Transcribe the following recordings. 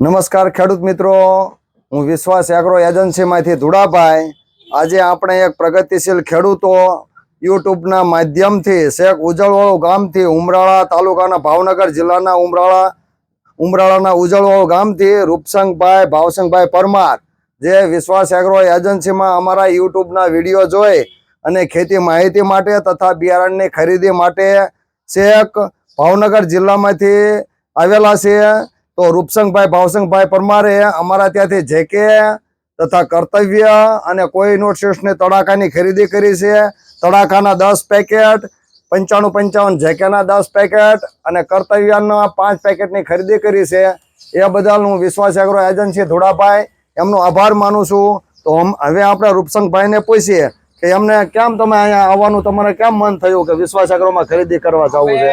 નમસ્કાર ખેડૂત મિત્રો. હું વિશ્વાસ એગ્રો એજન્સીમાંથી ધુડાભાઈ. આજે આપણે એક પ્રગતિશીલ ખેડૂતો યુટ્યુબના માધ્યમથી શેખ ઉજળવાળું ગામથી ઉમરાળા તાલુકાના ભાવનગર જિલ્લાના ઉમરાળા, ઉમરાળાના ઉજળવાળું ગામથી રૂપસંગભાઈ, ભાવસંગભાઈ પરમાર. જે વિશ્વાસ એગ્રો એજન્સીમાં અમારા યુટ્યુબના વીડિયો જોઈ અને ખેતી માહિતી માટે તથા બિયારણની ખરીદી માટે શેખ ભાવનગર જિલ્લામાંથી આવેલા છે. તો રૂપસંગભાઈ, ભાવસંગભાઈ પરમારે અમારા ત્યાંથી જેકે તથા કર્તવ્ય અને કોઈ નોટશીટ્સની તડાકાની ખરીદી કરી છે. તડાકાના દસ પેકેટ, પંચાણું પંચાવન જેકેના દસ પેકેટ અને કર્તવ્યના પાંચ પેકેટની ખરીદી કરી છે. એ બદલ હું વિશ્વાસ એગ્રો એજન્સી ધોળાભાઈ એમનો આભાર માનું છું. તો હવે આપણે રૂપસંગભાઈને પૂછીએ કે એમને કેમ તમે અહીંયા આવવાનું, તમારે કેમ મન થયું કે વિશ્વાસ એગ્રોમાં ખરીદી કરવા જવું છે?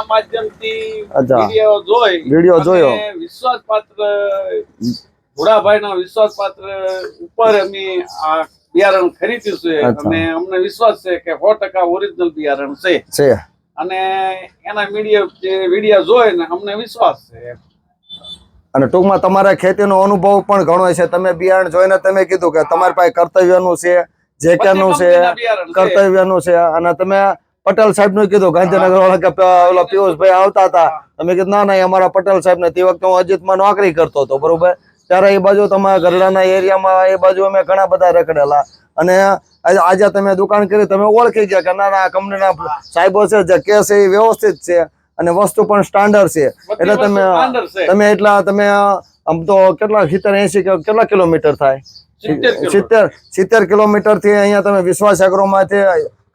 યુટ્યુબના માધ્યમથી. વીડિયો જોઈ વીડિયો જોયો. વિશ્વાસપાત્ર ભોળાભાઈના વિશ્વાસપાત્ર ઉપર અમે આ બિયારણ ખરીદ્યું છે. અને અમને વિશ્વાસ છે કે સો ટકા ઓરિજિનલ બિયારણ છે. છે. અને એના મીડિયા જે વીડિયો જોઈ ને અમને વિશ્વાસ છે. અને ટૂંકમાં તમારા ખેતીનો અનુભવ પણ ઘણો છે. તમે બિયારણ જોઈને તમે કીધું કે તમારી પાસે કર્તવ્યનું છે જેકેનું છે બધી છે. કર્તવ્યનું છે. અને તમે પટેલ સાહેબનું કીધું ગાંધીનગર વાળા કે ઓલા પિયુષભાઈ આવતા હતા. તમે કીધું ના ના અમારા પટેલ સાહેબ ને તે વખતે હું અજીતમાં નોકરી કરતો હતો બરોબર? ત્યારે એ બાજુ તમારા ગરડાના એરિયામાં એ બાજુ અમે ઘણા બધા રખડેલા. અને આજે- તમે દુકાન કરી તમે ઓળખી ગયા કે ના ના કંપનીના સાહેબો છે જે કે છે એ વ્યવસ્થિત છે અને વસ્તુ પણ સ્ટાન્ડર્ડ છે. એટલે તમે તમે એટલા તમે આમ તો કેટલા સિત્તેર એસી કેટલા કિલોમીટર થાય? સિત્તેર સિત્તેર કિલોમીટરથી અહીંયા તમે વિશ્વાસ એગ્રોમાંથી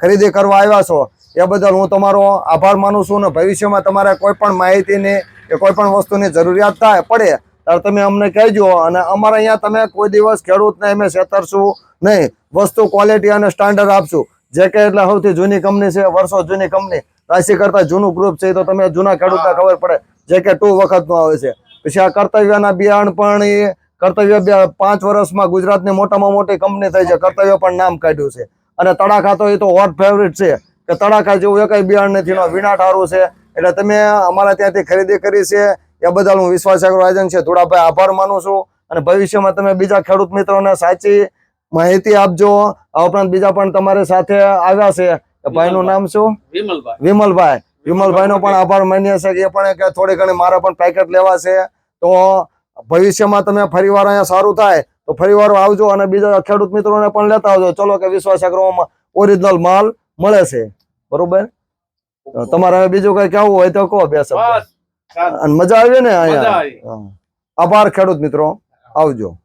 ખરીદી કરવા આવ્યા છો, એ બદલ હું તમારો આભાર માનું છું ને ભવિષ્યમાં તમારે કોઈ પણ માહિતીની કે કોઈ પણ વસ્તુની જરૂરિયાત થાય, પડે, ત્યારે તમે અમને કહેજો અને અમારે અહીંયા તમે કોઈ દિવસ ખેડૂતને અમે છેતરશું નહીં. વસ્તુ ક્વોલિટી અને સ્ટાન્ડર્ડ આપશું. જે કે એટલે સૌથી જૂની કંપની છે, વર્ષો જૂની કંપની રાશિ કરતા જૂનું ગ્રુપ છે તો તમે જૂના ખેડૂતને ખબર પડે. જે કે ટુ વખતનું આવે છે. પછી આ કર્તવ્યના બિયારણ પણ એ કર્તવ્ય પાંચ વર્ષમાં ગુજરાતની મોટામાં મોટી કંપની થઈ છે. કર્તવ્ય પણ નામ કાઢ્યું છે. અને તડાકા તો એ તો હોટ ફેવરિટ છે. કે તડાકા જેવું એકય બિયારણ નથી વિના વિનાટ છે. એટલે તમે અમારા ત્યાંથી ખરીદી કરી છે. એ બદલ હું વિશ્વાસ એગ્રો છે. થોડાભાઈ આભાર માનું છું. અને ભવિષ્યમાં તમે બીજા ખેડૂત મિત્રોને સાચી માહિતી આપજો. આ ઉપરાંત બીજા પણ તમારી સાથે આવ્યા છે. ભાઈનું નામ શું? વિમલભાઈ. વિમલભાઈ. વિમલભાઈનો પણ આભાર માન્ય છે કે એ પણ થોડી ઘણી મારા પણ પેકેટ લેવા છે. તો ભવિષ્યમાં તમે ફરીવાર અહીંયા સારું થાય. તો ફરીવાર આવજો અને બીજા ખેડૂત મિત્રોને પણ લેતા આવજો. ચલો કે વિશ્વાસ એગ્રોમાં ઓરિજિનલ માલ મળે છે. બરોબર? તમારે હવે બીજું કઈ કેવું હોય તો કહો બે શબ્દ. અને મજા આવી ને અહીંયા? આભાર ખેડૂત મિત્રો. આવજો.